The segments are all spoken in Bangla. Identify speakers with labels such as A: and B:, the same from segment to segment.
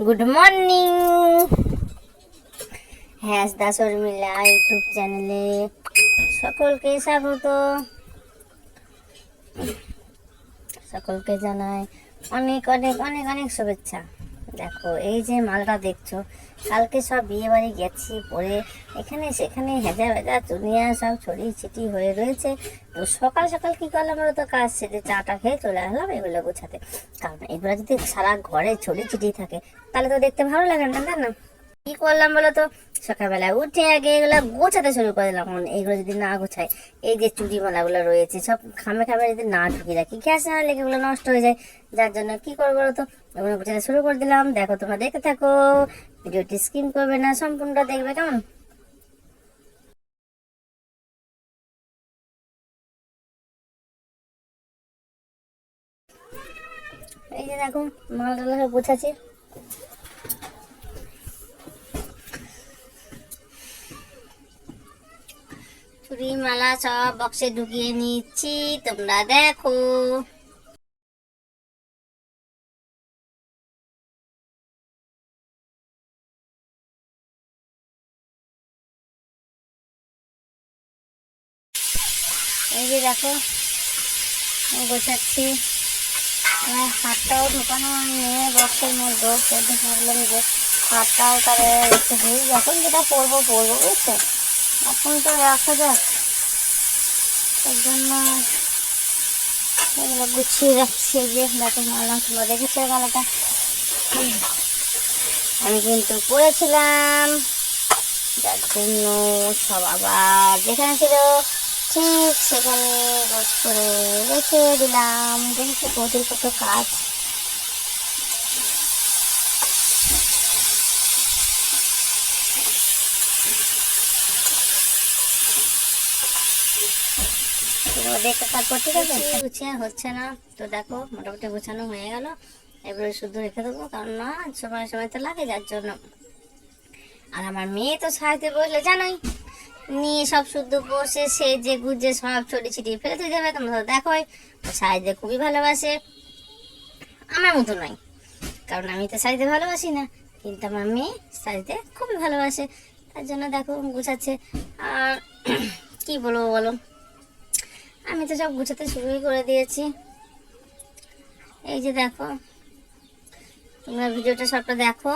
A: গুড মর্নিং হ্যাঁ দাস উর্মিলা ইউটিউব চ্যানেলে সকলকে স্বাগত। সকলকে জানাই অনেক অনেক অনেক অনেক শুভেচ্ছা। দেখো, এই যে মালটা দেখছ, কালকে সব বিয়ে বাড়ি গেছি, পরে এখানে সেখানে হেজা ভেজা চুনিয়া সব ছড়িয়ে ছিটি হয়ে রয়েছে। তো সকাল সকাল কি করলাম আমরা তো, কাজ সেরে চাটা খেয়ে চলে আসলাম এগুলো গোছাতে। কারণ এগুলো যদি সারা ঘরে ছড়িয়ে ছিটি থাকে, তাহলে তো দেখতে ভালো লাগে না না কি করলাম বলো তো? সকালবেলা উঠে আগে এগুলো গোছাতে শুরু করে দিলাম। এইগুলো যদি না গোছাই, এই যে চুড়ি মালাগুলো রয়েছে, সব খামে খামে যদি না ঢুকি রাখি, গ্যাস না লেগে এগুলো নষ্ট হয়ে যায়? যার জন্য কি করব বলো তো? এগুলো গোছাতে শুরু করে দিলাম। দেখো, তোমরা দেখতে থাকো। ভিডিওটি স্কিম করবে না, সম্পূর্ণটা দেখবে, কেমন? এই যে দেখো মালটা সব গোছাচ্ছি। চুড়ি মালা সব বক্সে ঢুকিয়ে নিচ্ছি, তোমরা দেখো। এই যে দেখো, আমি গোছাচ্ছি। আমার হাতটাও ঢোকানো হয়নি বক্সের মধ্যে। সেটা ভাবলাম যে হাতটাও তাহলে এখন যেটা পরবো পরবো, বুঝছ? এখন তো রাখা যাক। তার জন্য এগুলো গুছিয়ে রাখছি যে দেখো মালা তোমরা দেখেছ মালাটা? আমি কিন্তু পড়েছিলাম। যার জন্য সব আবার যেখানে ছিল, ঠিক সেখানে গোছ করে রেখে দিলাম। দেখেছি কত কাজ? তোমরা দেখতে থাকো ঠিক গুছিয়ে হচ্ছে না। তো দেখো, মোটামুটি গোছানো হয়ে গেল। এবারে শুধু রেখে দেবো, কারণ না, সময় সময় তো লাগে যার জন্য। আর আমার মেয়ে তো সাহায্যে বসলে জানোই, নিয়ে সব শুদ্ধ বসে সে যে গুজে সব ছড়ি ছিটিয়ে ফেলে দিয়ে যাবে। তোমরা দেখোই সাহায্যে খুবই ভালোবাসে। আমার মতো নয়, কারণ আমি তো সারিতে ভালোবাসি না। কিন্তু আমার মেয়ে সারিতে খুবই ভালোবাসে। তার জন্য দেখো, গুছাচ্ছে। আর কি বলব বলো? আমি তো সব গুছাতে শুরুই করে দিয়েছি। এই যে দেখো তোমরা ভিডিওটা সবটা দেখো।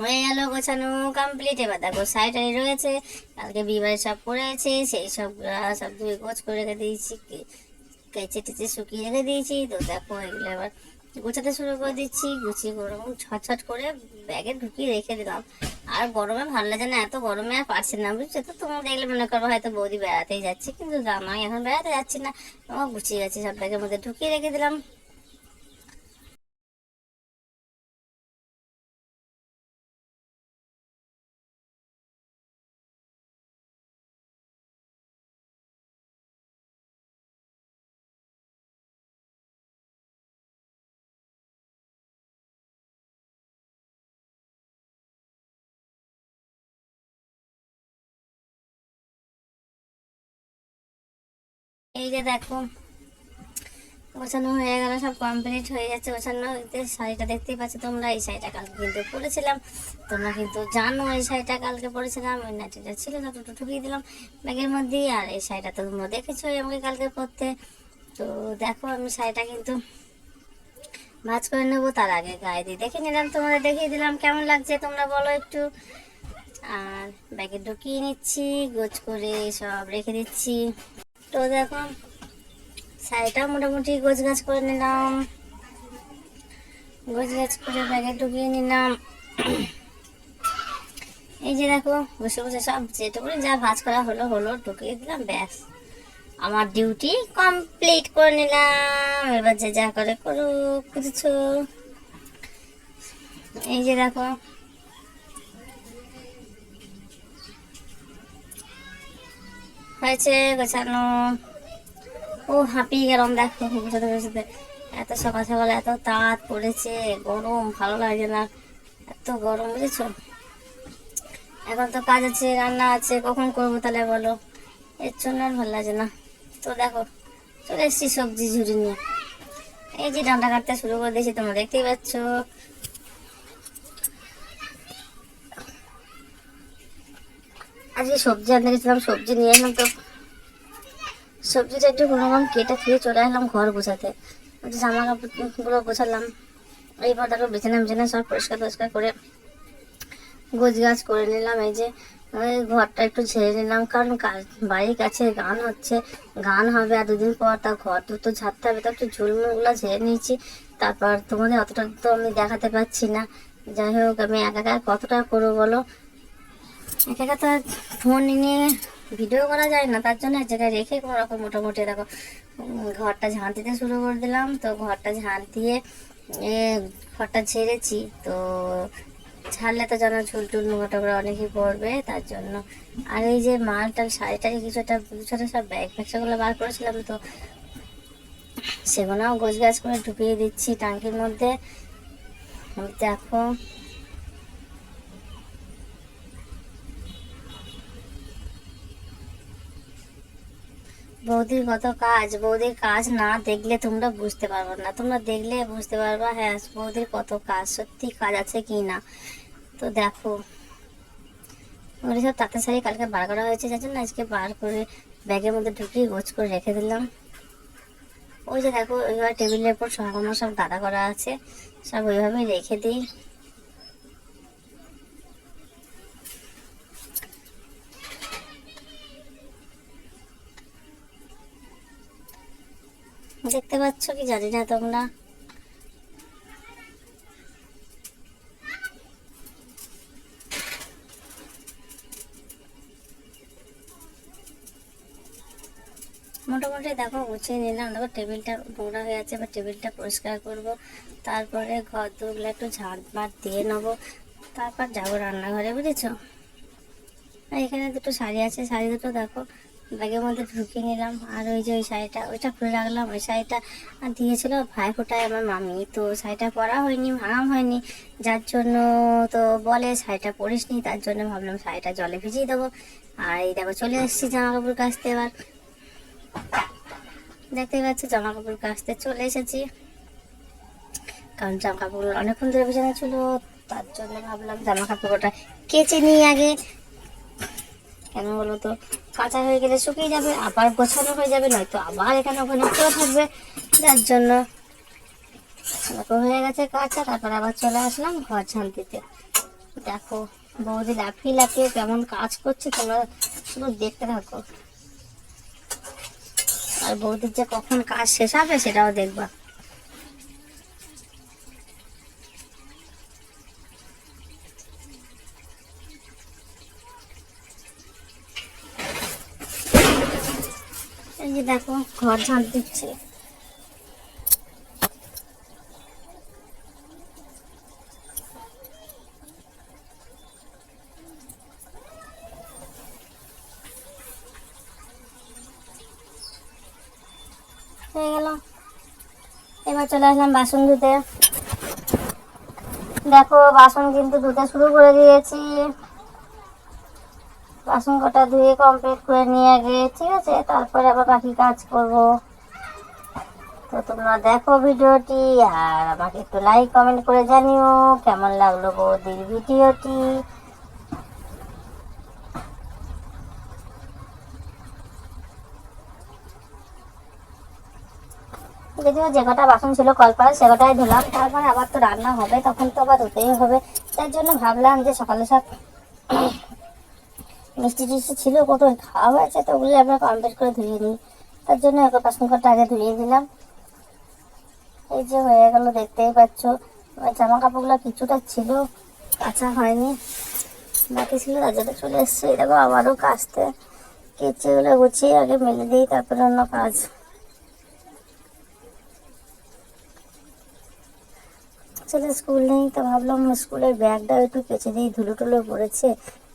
A: হয়ে গেল, গোছানো কমপ্লিট এবার দেখো সাইডারি রয়েছে, কালকে বিবাহে সব পড়েছে সেই সব সব ধুয়ে গোছ করে রেখে দিয়েছি কেচে টেচে শুকিয়ে রেখে দিয়েছি। তো দেখো এগুলো এবার গোছাতে শুরু করে দিচ্ছি, গুছিয়ে গরম ছটছট করে ব্যাগে ঢুকিয়ে রেখে দিলাম। আর গরমে ভালো লাগে না, এত গরমে আর পারছি না, বুঝছ তো? তোমরা দেখলে মনে করব হয়তো বৌদি বেড়াতেই যাচ্ছে, কিন্তু জামাই এখন বেড়াতে যাচ্ছি না। ও গুছিয়ে গেছে, সব ব্যাগের মধ্যে ঢুকিয়ে রেখে দিলাম। এই যে দেখো, গোছানো হয়ে গেল, সব কমপ্লিট হয়ে যাচ্ছে গোছানো। শাড়িটা দেখতেই পাচ্ছ তোমরা, এই শাড়িটা কালকে কিন্তু পরেছিলাম। তোমরা কিন্তু জানো এই শাড়িটা কালকে পরেছিলাম, ওই নাটিটা ছিল ততটুকু ঢুকিয়ে দিলাম ব্যাগের মধ্যেই, আর এই শাড়িটা তো তোমরা দেখেছ আমাকে কালকে পরতে। তো দেখো, আমি শাড়িটা কিন্তু ভাজ করে নেব, তার আগে গায়ে দিয়ে দেখে নিলাম, তোমাদের দেখিয়ে দিলাম কেমন লাগছে, তোমরা বলো একটু। আর ব্যাগে ঢুকিয়ে নিচ্ছি, গোছ করে সব রেখে দিচ্ছি। তো দেখো শাড়িটা মোটামুটি গোছ গাছ করে নিলাম। গোছ গাছ করে ব্যাগে ঢুকিয়ে নিলাম। এই যে দেখো, বসে বসে সব যেটুকু যা ভাজ করা হলো হলো, ঢুকিয়ে দিলাম, ব্যাস। আমার ডিউটি কমপ্লিট করে নিলাম। এবার যে যা করে করুক বুঝেছ এই যে দেখো হয়েছে, গোছানো। ও, হাঁপিয়ে গেলাম, দেখো, গোছাতে গোছাতে। এত সকাল সকাল এত তাঁত পড়েছে, গরম, ভালো লাগে না। এত গরম, বুঝেছ? এখন তো কাজ আছে, রান্না আছে, কখন করব তাহলে বলো? এর জন্য আর ভালো লাগে না। তো দেখো, চলে এসছি সবজি ঝুড়ি নিয়ে। এই যে ডান্ডা কাটতে শুরু করে দিয়েছি, তোমরা দেখতেই পাচ্ছ। আজকে সবজি আনতে গেছিলাম, সবজি নিয়ে এলাম তো। সবজিটা একটু কোনো রকম কেটে খেয়ে চলে আসলাম ঘর গোছাতে। জামা কাপড়গুলো গোছালাম। এইবার দেখো বিছানা বিছানা সব পরিষ্কার পরিষ্কার করে গোছ গাছ করে নিলাম। এই যে ঘরটা একটু ঝেড়ে নিলাম, কারণ বাড়ির কাছে গান হচ্ছে। গান হবে আর দুদিন পর তা ঘর দুটো ঝাড়তে হবে তো একটু ঝুলমুলগুলো ঝেড়ে নিয়েছি। তারপর তোমাদের অতটা তো আমি দেখাতে পারছি না। যাই হোক, আমি একা একা কতটা করব বলো? একা তো আর ফোন নিয়ে ভিডিও করা যায় না, তার জন্য এক জায়গায় রেখে কোনো রকম মোটামুটি দেখো ঘরটা ঝাঁট দিতে শুরু করে দিলাম। তো ঘরটা ঝাঁট দিয়ে ঘরটা ছেড়েছি তো ছাড়লে তো যেন ঝুল টুল নোংরা টোংরা অনেকই পড়বে, তার জন্য। আর এই যে মাল মালটা শাড়িটাকে কিছুটা কিছুটা সব ব্যাগ ফ্যাগগুলো বার করেছিলাম তো, সেগুলোও গোছ গাছ করে ঢুকিয়ে দিচ্ছি টাঙ্কির মধ্যে। দেখো বৌদির কত কাজ, বৌদির কাজ না দেখলে তোমরা বুঝতে পারবে না। তোমরা দেখলে বুঝতে পারবা হ্যাঁ বৌদির কত কাজ, সত্যি কাজ আছে কি না। তো দেখো, ওগুলি সব তাঁতের শাড়ি কালকে বার করা হয়েছে, যার জন্য আজকে বার করে ব্যাগের মধ্যে ঢুকিয়ে গোছ করে রেখে দিলাম। ওই যে দেখো, ওইভাবে টেবিলের উপর সব দাদা করা আছে, সব ওইভাবেই রেখে দিই। দেখতে পাচ্ছ কি জানি না তোমরা। মোটামুটি দেখো, গুছিয়ে নিলাম। দেখো, টেবিলটা নোংরা হয়ে আছে, এবার টেবিলটা পরিষ্কার করব। তারপরে ঘর দুগুলো একটু ঝাড় মার দিয়ে নেব। তারপর যাব রান্নাঘরে, বুঝেছ? এখানে দুটো শাড়ি আছে, শাড়ি দুটো দেখো। ব্যাগের মধ্যে ঢুকিয়ে নিলাম। আর ওই যে ওই শাড়িটা, ওইটা খুলে রাখলাম। ওই শাড়িটা দিয়েছিল ভাই ফোটায় আমার মামি। তো শাড়িটা পরা হয়নি ভাঙাম হয়নি। যার জন্য তো বলে শাড়িটা পরিসনি, তার জন্য ভাবলাম শাড়িটা জলে ভিজিয়ে দেবো। আর এই দেখো চলে এসেছি জামা কাপড় কাচতে এবার। দেখতেই পাচ্ছ জামা কাপড় কাচতে চলে এসেছি। কারণ জামা কাপড় অনেকক্ষণ ধরে বিছানা ছিল, তার জন্য ভাবলাম জামা কাপড়টা কেচে নিই আগে। কেন বলো তো? কাঁচা হয়ে গেলে শুকিয়ে যাবে, আবার গোছানো হয়ে যাবে, নয়তো আবার এখানে ওখানে পড়ে থাকবে। যার জন্য হয়ে গেছে কাঁচা, তারপর আবার চলে আসলাম ঘর ঝাঁট দিতে দেখো, বৌদি লাফিয়ে লাফিয়ে কেমন কাজ করছে, তোমরা শুধু দেখতে থাকো। আর বৌদির যে কখন কাজ শেষ হবে, সেটাও দেখবা। দেখো, ঘর ঝাঁট দিচ্ছে। হয়ে গেল। এবার চলে আসলাম বাসন ধুতে। দেখো, বাসন কিন্তু ধুতে শুরু করে দিয়েছি। বাসন কটা ধুয়ে কমপ্লিট করে নিয়ে আগে, ঠিক আছে? তারপরে আবার বাকি কাজ করব। তো তোমরা দেখো ভিডিওটি, আর আমাকে একটু লাইক কমেন্ট করে জানিও কেমন লাগল বৌদির ভিডিওটি। যে কটা বাসন ছিল কলপাড়ে সে কটাই ধুলাম। তারপরে আবার তো রান্না হবে, তখন তো আবার ধুতেই হবে। তার জন্য ভাবলাম যে সকালে সব মিষ্টি টিষ্টি ছিল কত খাওয়া হয়েছে, তো ওগুলো আমরা কমপ্লিট করে ধুয়ে নিই। তার জন্য এক বাসন কটা আগে ধুয়ে দিলাম এই যে হয়ে গেল, দেখতেই পাচ্ছ। জামা কাপড়গুলো কিছুটা ছিল, কাঁচা হয়নি। বাকি ছিল জন্য চলে এসছে। দেখো, আবারও কাচতে। কেচেগুলো গুছিয়ে আগে মেলে দিই, তারপরে অন্য কাজ। ছেলে স্কুল নেই, তো ভাবলাম স্কুলের ব্যাগটা একটু কেচে দিই ধুলো টুলো পড়েছে।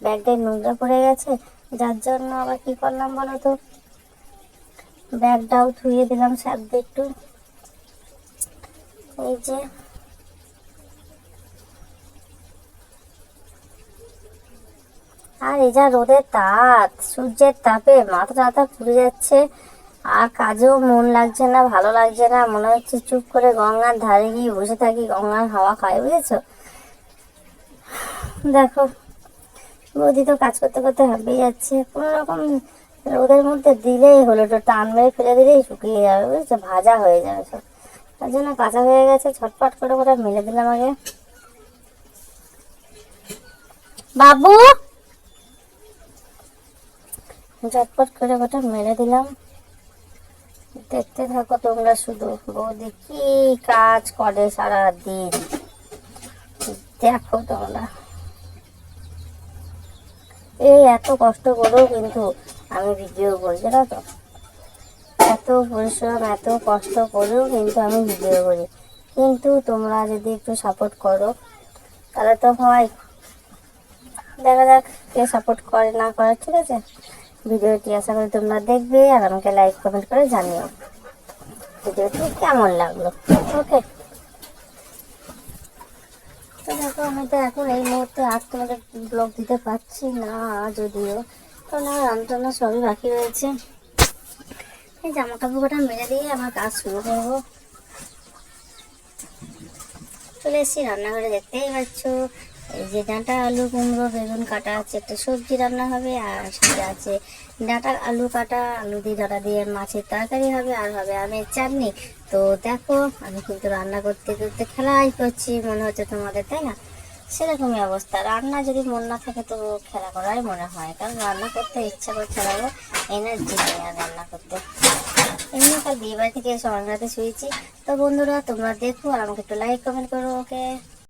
A: ব্যাগটায় নোংরা পড়ে গেছে, যার জন্য আবার কি করলাম বলো তো? ব্যাগটাও ধুয়ে দিলাম সাথে একটু। এই যে। আর এই যা রোদের তাপ, সূর্যের তাপে মাথা টাথা পুড়ে যাচ্ছে, আর কাজেও মন লাগছে না, ভালো লাগছে না, মনে হচ্ছে চুপ করে গঙ্গার ধারে গিয়ে বসে থাকি, গঙ্গার হাওয়া খায় বুঝেছ? দেখো। বৌদি তো কাজ করতে করতে হাঁপিয়ে যাচ্ছে। কোনো রকম রোদের মধ্যে দিলেই হলো একটু টান মেরে ফেলে দিলেই শুকিয়ে যাবে, বুঝেছ? ভাজা হয়ে যাবে সব। তার জন্য কাঁচা হয়ে গেছে, ছটপট করে ওটা মেলে দিলাম আগে। বাবু! ঝটপট করে ওটা মেরে দিলাম। দেখতে থাকো তোমরা শুধু। বৌদি কি কাজ করে সারা দিন দেখো তোমরা। এই এত কষ্ট করেও কিন্তু আমি ভিডিও করি, জানো তো? এত পরিশ্রম, এত কষ্ট করেও কিন্তু আমি ভিডিও করি। কিন্তু তোমরা যদি একটু সাপোর্ট করো, তাহলে তো হয়। দেখা যাক কে সাপোর্ট করে, না করে, ঠিক আছে? ভিডিওটি আশা করি তোমরা দেখবে, আর আমাকে লাইক কমেন্ট করে জানিও। ভিডিওটি কেমন লাগল? ওকে দেখো আমি তো এখন এই মুহূর্তে আর তোমাদের ব্লগ দিতে পারছি না যদিও। কারণ আমার রান্না সবই বাকি রয়েছে। এই জামা কাপড়টা মেরে দিয়ে আমার কাজ শুরু করব। চলে এসেছি রান্নাঘরে, দেখতেই পাচ্ছ। যে ডাঁটা আলু কুমড়ো, বেগুন কাটা আছে, একটা সবজি রান্না হবে, আর সাথে আছে ডাঁটা আলু কাটা, আলু দিয়ে ডাঁটা দিয়ে মাছের তরকারি হবে, আর হবে আমের চাটনি। তো দেখো, আমি কিন্তু রান্না করতে করতে খেলাই করছি, মনে হচ্ছে তোমাদের, তাই না? সেরকমই অবস্থা। রান্না যদি মন না থাকে তো খেলা করাই মনে হয়, কারণ রান্না করতে ইচ্ছা করে খেলাবো এনার্জি নেই আর রান্না করতে। এমনি কাল বিয়ে বাড়ি থেকে অনেক রাতে শুয়েছি। তো বন্ধুরা, তোমরা দেখো আর আমাকে একটু লাইক কমেন্ট করো ওকে